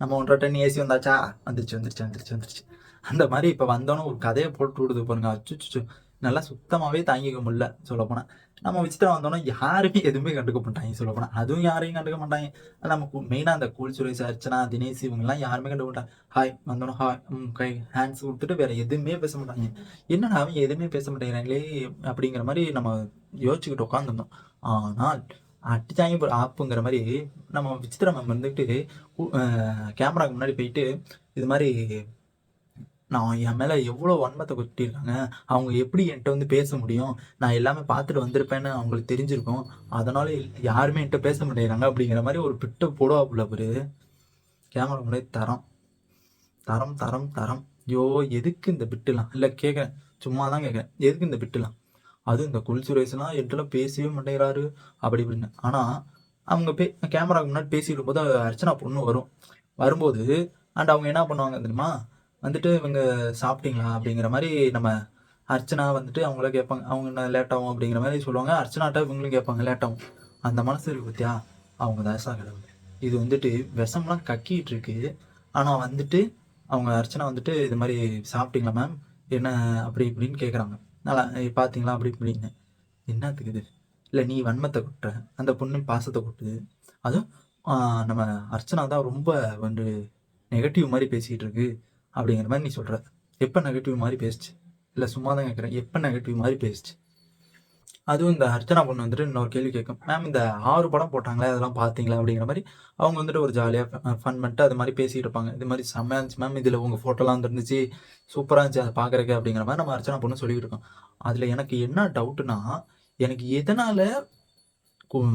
நம்ம ஒன்றரை ton AC வந்தாச்சா? வந்துருச்சு வந்துருச்சு வந்துருச்சு வந்துருச்சு. அந்த மாதிரி இப்போ வந்தோன்னே ஒரு கதையை போட்டு விடுது பாருங்க. அச்சுச்சு நல்லா சுத்தமாகவே தாங்கிக்க முடியல சொல்ல போனால் நம்ம விசித்திரம் வந்தோன்னா யாருமே எதுவுமே கண்டுக்க மாட்டாங்க சொல்ல போனால் அதுவும் யாரையும் கண்டுக்க மாட்டாங்க. நம்ம மெயினாக அந்த கூல் சுரேஷ் அர்ச்சனா தினேஷ் இவங்கெல்லாம் யாருமே கண்டுக்க மாட்டாங்க. ஹாய் வந்தோன்னே ஹாய் கை ஹேண்ட்ஸ் கொடுத்துட்டு வேற எதுவுமே பேச மாட்டாங்க. என்னடா அவங்க எதுவுமே பேச மாட்டேங்கிறாங்களே அப்படிங்கிற மாதிரி நம்ம யோசிச்சுக்கிட்டு உட்காந்துருந்தோம் ஆனால் அடிச்சாங்க இப்போ ஆப்புங்கிற மாதிரி நம்ம விசித்திரம் மேம் வந்துட்டு கேமராக்கு முன்னாடி போயிட்டு இது மாதிரி நான் என் மேலே எவ்வளோ வன்மத்தை கொட்டியிருக்காங்க அவங்க எப்படி என்கிட்ட வந்து பேச முடியும் நான் எல்லாமே பார்த்துட்டு வந்திருப்பேன்னு அவங்களுக்கு தெரிஞ்சிருக்கும் அதனால யாருமே என்கிட்ட பேச மாட்டேங்கிறாங்க அப்படிங்கிற மாதிரி ஒரு பிட்டு போடுவாப்புல அவரு. கேமரா முன்னாடி தரம் தரம் தரம் தரம். ஐயோ எதுக்கு இந்த பிட்டுலாம்? இல்லை கேட்குறேன் சும்மா தான் கேட்குறேன் எதுக்கு இந்த பிட்டுலாம்? அதுவும் இந்த குல் சுரேஷ்லாம் என்கிட்ட பேசவே மாட்டேங்கிறாரு அப்படி இப்படின்னு. ஆனால் அவங்க பே கேமராக்கு முன்னாடி பேசிட்டு போது அர்ச்சனா பொண்ணு வரும். வரும்போது அண்ட் அவங்க என்ன பண்ணுவாங்க தெரியுமா? வந்துட்டு இவங்க சாப்பிட்டீங்களா? அப்படிங்கிற மாதிரி நம்ம அர்ச்சனா வந்துட்டு அவங்கள கேட்பாங்க. அவங்க என்ன லேட்டாகும் அப்படிங்கிற மாதிரி சொல்லுவாங்க. அர்ச்சனாட்ட இவங்களும் கேட்பாங்க லேட்டாகும் அந்த மனசு இருக்கு பத்தியா? அவங்க தசா கடவுள். இது வந்துட்டு விஷம்லாம் கக்கிட்டு இருக்கு ஆனால் வந்துட்டு அவங்க அர்ச்சனா வந்துட்டு இது மாதிரி சாப்பிட்டீங்களா மேம்? என்ன? அப்படி இப்படின்னு கேட்குறாங்க. நல்லா பார்த்தீங்களா அப்படி இப்படின்னு. என்னத்துக்கு இது? இல்லை நீ வன்மத்தை கொட்டுற. அந்த பொண்ணு பாசத்தை கொட்டுது. அதுவும் நம்ம அர்ச்சனா தான் ரொம்ப வந்து நெகட்டிவ் மாதிரி பேசிகிட்டு இருக்கு. அப்படிங்கிற மாதிரி நீ சொல்கிற எப்போ நெகட்டிவ் மாதிரி பேசுச்சு? இல்லை சும்மா தான் கேட்குறேன் எப்போ நெகட்டிவ் மாதிரி பேசுச்சு? அதுவும் இந்த அர்ச்சனா பொண்ணு வந்துட்டு இன்னொரு கேள்வி கேட்கும். மேம் இந்த ஆறு படம் போட்டாங்களே அதெல்லாம் பார்த்தீங்களா? அப்படிங்கிற மாதிரி அவங்க வந்துட்டு ஒரு ஜாலியாக ஃபன் பண்ணிட்டு அது மாதிரி பேசிகிட்டு இருப்பாங்க. இது மாதிரி செம்மையாக இருந்துச்சு மேம் இதில் உங்கள் ஃபோட்டோலாம் வந்துருந்துச்சு. சூப்பராக இருந்துச்சு. அதை பார்க்குறக்கு அப்படிங்கிற மாதிரி நம்ம அர்ச்சனா பொண்ணு சொல்லிக்கிட்டு இருக்கோம். அதில் எனக்கு என்ன டவுட்டுனா எனக்கு எதனால்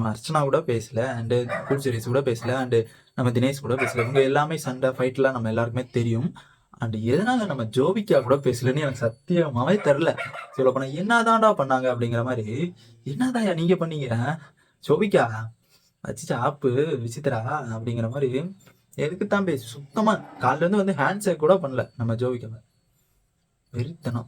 அர்ச்சனா கூட பேசல அண்டு குல்சரிஸ் கூட பேசல அண்டு நம்ம தினேஷ் கூட பேசல. இவங்க எல்லாமே சண்டை ஃபைட்லாம் நம்ம எல்லாருக்குமே தெரியும். அண்ட் எதனால நம்ம ஜோபிக்கா கூட பேசலன்னு எனக்கு சத்தியமாவே தெரில சொல்ல போனா என்னதான்டா பண்ணாங்க? அப்படிங்கிற மாதிரி என்னதாயா நீங்க பண்ணீங்க? ஜோபிக்கா? வச்சுச்சு ஆப்பு விசித்திரா? அப்படிங்கிற மாதிரி எதுக்கு தான் பேசு சுத்தமா காலைல இருந்து வந்து ஹேண்ட் ஷேக் கூட பண்ணல நம்ம ஜோவிக்காவை வெறித்தனம்.